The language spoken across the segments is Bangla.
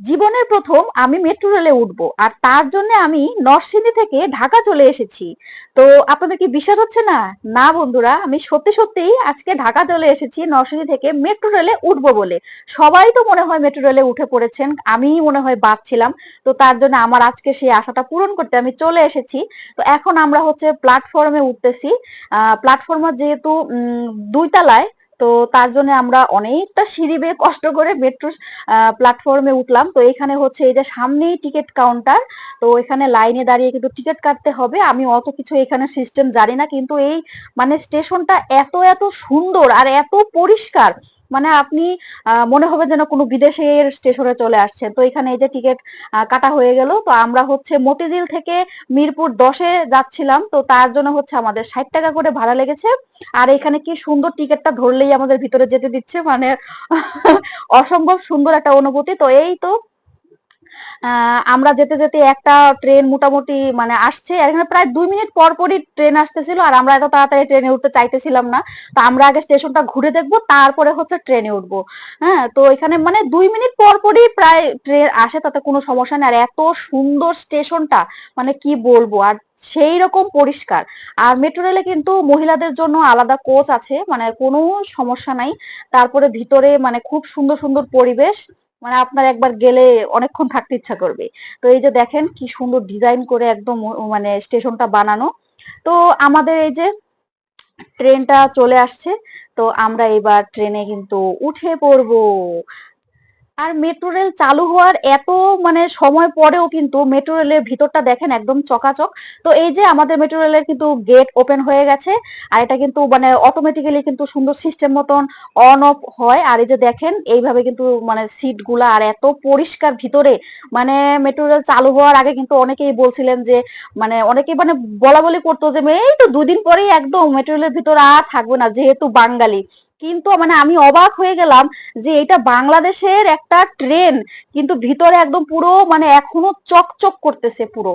জীবনের প্রথম আমি মেট্রো রেলে উঠবো, আর তার জন্য আমি নরসিংদী থেকে ঢাকা চলে এসেছি। তো আপনাদের কি বিশ্বাস হচ্ছে না? না বন্ধুরা, আমি সত্যি সত্যিই আজকে ঢাকা চলে এসেছি, নরসিংদী থেকে মেট্রো রেলে উঠবো বলে। সবাই তো মনে হয় মেট্রো রেলে উঠে পড়েছেন, আমি মনে হয় বাদছিলাম তো তার জন্য আমার আজকে সেই আশাটা পূরণ করতে আমি চলে এসেছি। তো এখন আমরা হচ্ছে প্ল্যাটফর্মে উঠতেছি। প্ল্যাটফর্মে যেহেতু দুই তলায় তো তার জন্য আমরা অনেকটা সিঁড়ি বেয়ে কষ্ট করে মেট্রো প্ল্যাটফর্মে উঠলাম। তো এখানে হচ্ছে এই যে সামনেই টিকিট কাউন্টার তো এখানে লাইনে দাঁড়িয়ে কিন্তু টিকিট কাটতে হবে। আমি অত কিছু এখানে সিস্টেম জানি না, কিন্তু এই মানে স্টেশনটা এত এত সুন্দর আর এত পরিষ্কার। মানে আপনি মনে হবে যেন কোনো বিদেশের স্টেশনে চলে আসছেন। তো এখানে এই যে টিকিট কাটা হয়ে গেল। তো আমরা হচ্ছে মতিঝিল থেকে মিরপুর দশে যাচ্ছিলাম। তো তার জন্য হচ্ছে আমাদের ষাট টাকা করে ভাড়া লেগেছে। আর এখানে কি সুন্দর টিকিটটা ধরলেই আমাদের ভিতরে যেতে দিচ্ছে। মানে অসম্ভব সুন্দর একটা অনুভূতি। তো এই তো আমরা যেতে যেতে একটা ট্রেন মোটামুটি মানে আসছে। আর এখানে প্রায় দুই মিনিট পর পরই ট্রেন আসতেছিল আর আমরা এত তাড়াতাড়ি ট্রেনে উঠতে চাইতেছিলাম না। তো আমরা আগে স্টেশনটা ঘুরে দেখব, তারপরে হচ্ছে ট্রেনে উঠবো। হ্যাঁ তো এখানে মানে দুই মিনিট পর পরই প্রায় ট্রেন আসে, তাতে কোনো সমস্যা নেই। আর এত সুন্দর স্টেশনটা মানে কি বলব? আর সেই রকম পরিষ্কার। আর মেট্রো রেলে কিন্তু মহিলাদের জন্য আলাদা কোচ আছে মানে কোনো সমস্যা নাই। তারপরে ভিতরে মানে খুব সুন্দর সুন্দর পরিবেশ। মানে আপনার একবার গেলে অনেকক্ষণ থাকতে ইচ্ছা করবে। তো এই যে দেখেন কি সুন্দর ডিজাইন করে একদম মানে স্টেশনটা বানানো। তো আমাদের এই যে ট্রেনটা চলে আসছে, তো আমরা এবার ট্রেনে কিন্তু উঠে পড়ব। আর মেট্রো রেল চালু হওয়ার এত মানে সময় পরেও কিন্তু মেট্রো রেলের ভিতরটা দেখেন একদম চকাচক। তো এই যে আমাদের মেট্রো রেলের কিন্তু গেট ওপেন হয়ে গেছে, আর এটা কিন্তু মানে অটোমেটিক্যালি কিন্তু সুন্দর সিস্টেম মতন অন অফ হয়। আর এই যে দেখেন, এইভাবে কিন্তু মানে সিটগুলা আর এত পরিষ্কার ভিতরে মানে মেট্রো রেল চালু হওয়ার আগে কিন্তু অনেকেই বলছিলেন যে মানে অনেকেই মানে বলা বলি করতো যে, এই তো দুদিন পরেই একদম মেট্রো রেলের ভিতর আর থাকবে না, যেহেতু বাঙালি। কিন্তু মানে আমি অবাক হয়ে গেলাম যে এটা বাংলাদেশের একটা ট্রেন, কিন্তু ভিতরে একদম পুরো মানে এখনও চকচক করতেছে পুরো।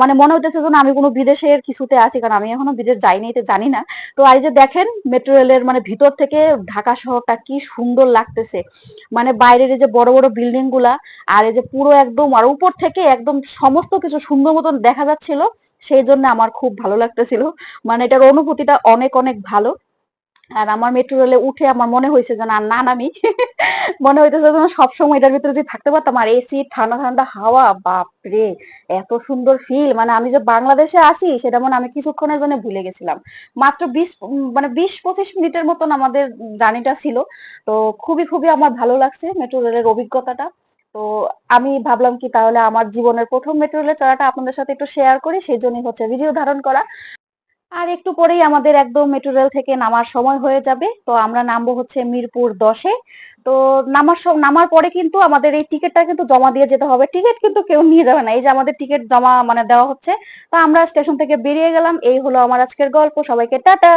মানে মনে হইতেছে যেন আমি কোনো বিদেশের কিছুতে আছি, কারণ আমি এখনও বিদেশ যাইনি তো জানি না। তো এই যে দেখেন মেট্রো রেলের মানে ভিতর থেকে ঢাকা শহরটা কি সুন্দর লাগতেছে। মানে বাইরের যে বড় বড় বিল্ডিংগুলা, আর এই যে পুরো একদম, আর উপর থেকে একদম সমস্ত কিছু সুন্দর মতন দেখা যাচ্ছিল, সেই জন্য আমার খুব ভালো লাগতেছিল। মানে এটার অনুভূতিটা অনেক অনেক ভালো। আর আমার মেট্রো রেলে উঠে আমার মনে হয়েছে যে না না নামি। মনে হইতেছে যেন সবসময় এটার ভিতরে যদি থাকতে পারতাম, আর এসি ঠান্ডা ঠান্ডা হাওয়া, বাপরে! এত সুন্দর ফিল মানে আমি যে বাংলাদেশে আসি সেটা মানে আমি কিছুক্ষণের জন্য ভুলে গেছিলাম। মাত্র বিশ মানে বিশ পঁচিশ মিনিটের মতন আমাদের জার্নিটা ছিল। তো খুবই খুবই আমার ভালো লাগছে মেট্রো রেলের অভিজ্ঞতাটা। তো আমি ভাবলাম কি তাহলে আমার জীবনের প্রথম মেট্রো রেলের চড়াটা আপনাদের সাথে একটু শেয়ার করি, সেই জন্যই হচ্ছে ভিডিও ধারণ করা। আর একটু পরেই আমাদের একদম মেট্রো রেল থেকে নামার সময় হয়ে যাবে। তো আমরা নামবো হচ্ছে মিরপুর দশে। তো নামার নামার পরে কিন্তু আমাদের এই টিকিটটা কিন্তু জমা দিয়ে যেতে হবে। টিকিট কিন্তু কেউ নিয়ে যাবে না। এই যে আমাদের টিকিট জমা মানে দেওয়া হচ্ছে, তো আমরা স্টেশন থেকে বেরিয়ে গেলাম। এই হলো আমার আজকের গল্প। সবাইকে টাটা!